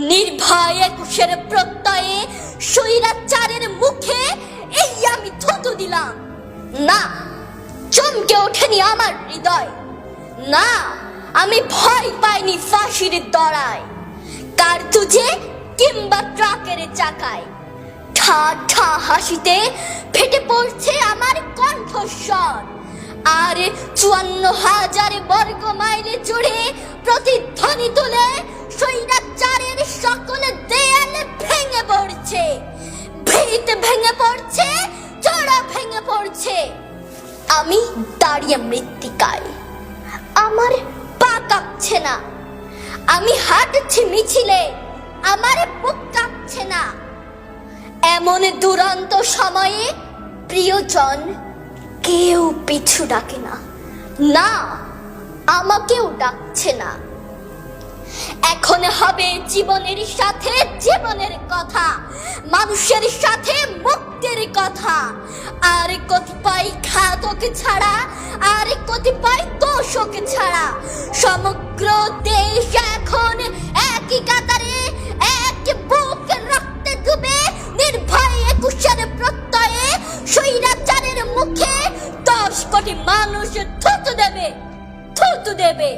নির্ভয় একুশের প্রত্যয়ে স্বৈরাচারের মুখে এই আমি থুতু দিলাম। না, চমকে ওঠেনি আমার হৃদয়। না, আমি ভয় পাইনি ফাঁসির দড়ায়। কার্তুজে কিংবা ট্রাকের চাকায়। ঠা ঠা হাসিতে ফেটে পড়ছে আমার কণ্ঠস্বর। আর চুয়ান্ন হাজার বর্গ মাইলে আমি দাঁড়িয়ে মৃত্তিকায়। আমার পা কাঁপছে না। আমি হাঁটছি মিছিলে আমার বুক কাঁপছে না। এমন দুরন্ত সময়ে প্রিয়জন কেউ পিছু ডাকে না। না, আমাকেও ডাকছে না। এখন হবে জীবনের সাথে জীবনের কথা, মানুষের সাথে মুক্তির কথা। আর কতিপয় ঘাতক ছাড়া, আর কতিপয় দোষক ছাড়া। সমগ্র দেশ এখন একই কাতারে, এক বুক রক্তে ডুবে নির্ভয় একুশের প্রত্যয়ে স্বৈরাচারের মুখে দশ কোটি মানুষ থুতু দেবে থুতু দেবে।